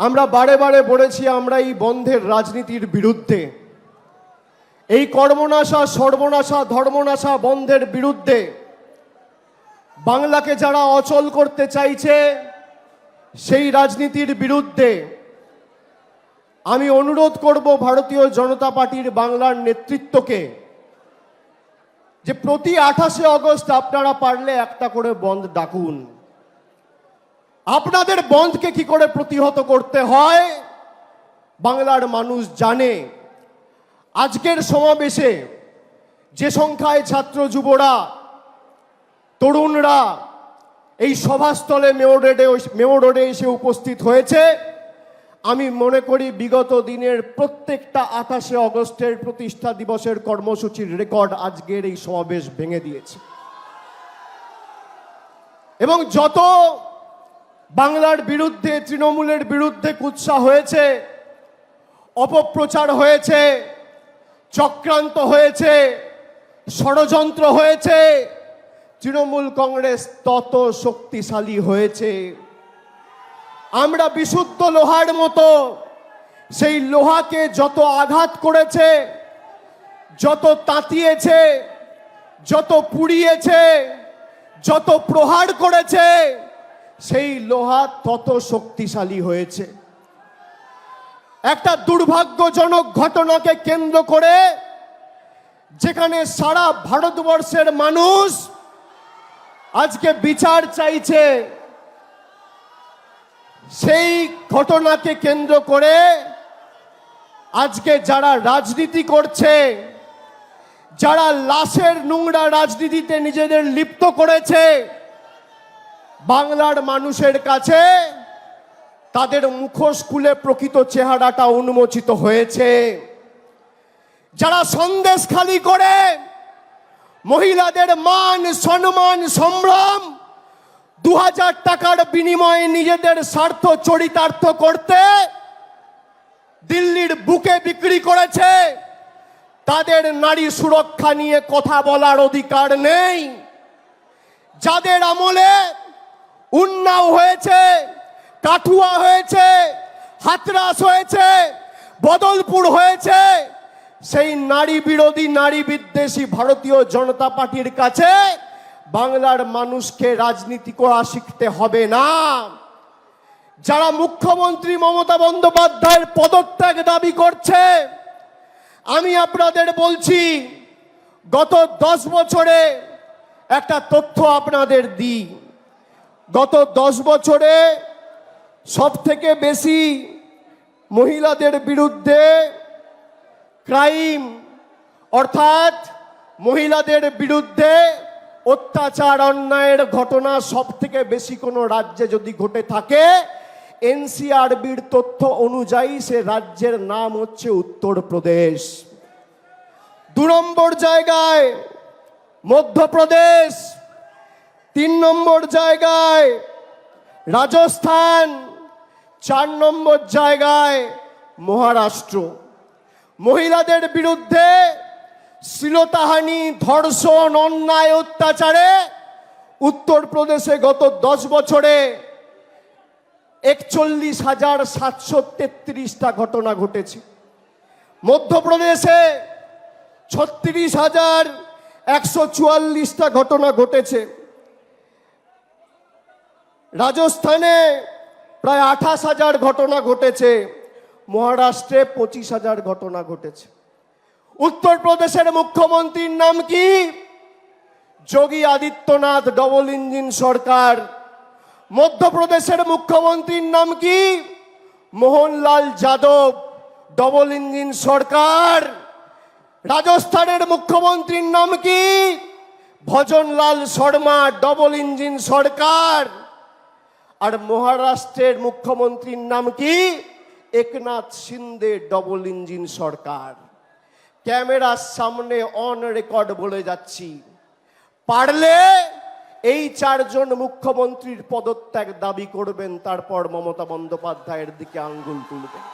আমরা বারে বারে বলেছি, আমরা এই বন্ধের রাজনীতির বিরুদ্ধে। এই কর্মনাশা, সর্বনাশা, ধর্মনাশা বন্ধের বিরুদ্ধে বাংলাকে যারা অচল করতে চাইছে, সেই রাজনীতির বিরুদ্ধে আমি অনুরোধ করব ভারতীয় জনতা পার্টির বাংলার নেতৃত্বকে যে প্রতি আঠাশে অগস্ট আপনারা পারলে একটা করে বন্ধ ডাকুন। আপনাদের বন্ধকে কি করে প্রতিহত করতে হয়? বাংলার মানুষ জানে। আজকের সমাবেশে যে সংখ্যায় ছাত্র যুবরা, তরুণরা এই সভাস্থলে মেয়র রোডে মেয়র রোডে এসে উপস্থিত হয়েছে, আমি মনে করি বিগত দিনের প্রত্যেকটা আঠাশে অগস্টের প্রতিষ্ঠা দিবসের কর্মসূচির রেকর্ড আজকের এই সমাবেশ ভেঙে দিয়েছে। এবং যত বাংলার বিরুদ্ধে, তৃণমূলের বিরুদ্ধে কুৎসা হয়েছে, অপপ্রচার হয়েছে, চক্রান্ত হয়েছে, ষড়যন্ত্র হয়েছে, তৃণমূল কংগ্রেস তত শক্তিশালী হয়েছে। আমরা বিশুদ্ধ লোহার মতো, সেই লোহাকে যত আঘাত করেছে, যত তাতিয়েছে, যত পুড়িয়েছে, যত প্রহার করেছে সেই লোহা তত শক্তিশালী হয়েছে। একটা দুর্ভাগ্যজনক ঘটনাকে কেন্দ্র করে যেখানে সারা ভারতবর্ষের মানুষ আজকে বিচার চাইছে, সেই ঘটনাকে কেন্দ্র করে আজকে যারা রাজনীতি করছে, যারা লাশের নোংরা রাজনীতিতে নিজেদের লিপ্ত করেছে বাংলার মানুষের কাছে তাদের মুখোশ খুলে প্রকৃত চেহারাটা উন্মোচিত হয়েছে। যারা সন্দেশ খালি করে, মহিলাদের মান, সম্মান, সম্ভ্রম দু হাজার টাকার বিনিময়ে নিজেদের স্বার্থ চরিতার্থ করতে দিল্লির বুকে বিক্রি করেছে, তাদের নারী সুরক্ষা নিয়ে কথা বলার অধিকার নেই। যাদের আমলে উন্নাও হয়েছে, কাঠুয়া হয়েছে, হাতরাস হয়েছে, বদলপুর হয়েছে। সেই নারী বিরোধী, নারী বিদ্বেষী ভারতীয় জনতা পার্টির কাছে বাংলার মানুষকে রাজনীতি করা শিখতে হবে না। যারা মুখ্যমন্ত্রী মমতা বন্দ্যোপাধ্যায়ের পদত্যাগ দাবি করছে, আমি আপনাদের বলছি, গত দশ বছরে একটা তথ্য আপনাদের দিই। গত দশ বছরে সব থেকে বেশি মহিলাদের বিরুদ্ধে ক্রাইম, অর্থাৎ মহিলাদের বিরুদ্ধে অত্যাচার, অন্যায়ের ঘটনা সব থেকে বেশি কোনো রাজ্যে যদি ঘটে থাকে, এনসিআরবির তথ্য অনুযায়ী সে রাজ্যের নাম হচ্ছে উত্তরপ্রদেশ। দু নম্বর জায়গায় মধ্যপ্রদেশ। তিন নম্বর জায়গায় রাজস্থান, চার নম্বর জায়গায় মহারাষ্ট্র। মহিলাদের বিরুদ্ধে শ্লীলতাহানি, ধর্ষণ, অন্যায়, অত্যাচারে উত্তরপ্রদেশে গত দশ বছরে একচল্লিশ হাজার সাতশো তেত্রিশটা ঘটনা ঘটেছে। মধ্যপ্রদেশে ছত্রিশ হাজার একশো চুয়াল্লিশটা ঘটনা ঘটেছে। রাজস্থানে প্রায় আঠাশ হাজার ঘটনা ঘটেছে, মহারাষ্ট্রে পঁচিশ হাজার ঘটনা ঘটেছে। উত্তরপ্রদেশের মুখ্যমন্ত্রীর নাম কি? যোগী আদিত্যনাথ ডবল ইঞ্জিন সরকার। মধ্যপ্রদেশের মুখ্যমন্ত্রীর নাম কি? মোহনলাল যাদব ডবল ইঞ্জিন সরকার। রাজস্থানের মুখ্যমন্ত্রীর নাম কি? ভজনলাল শর্মা ডবল ইঞ্জিন সরকার। আর মহারাষ্ট্রের মুখ্যমন্ত্রীর নাম কি? একনাথ সিন্দে ডবল ইঞ্জিন সরকার। ক্যামেরার সামনে অন রেকর্ড বলে যাচ্ছি। পারলে এই চারজন মুখ্যমন্ত্রীর পদত্যাগ দাবি করবেন, তারপর মমতা বন্দ্যোপাধ্যায়ের দিকে আঙ্গুল তুলবেন।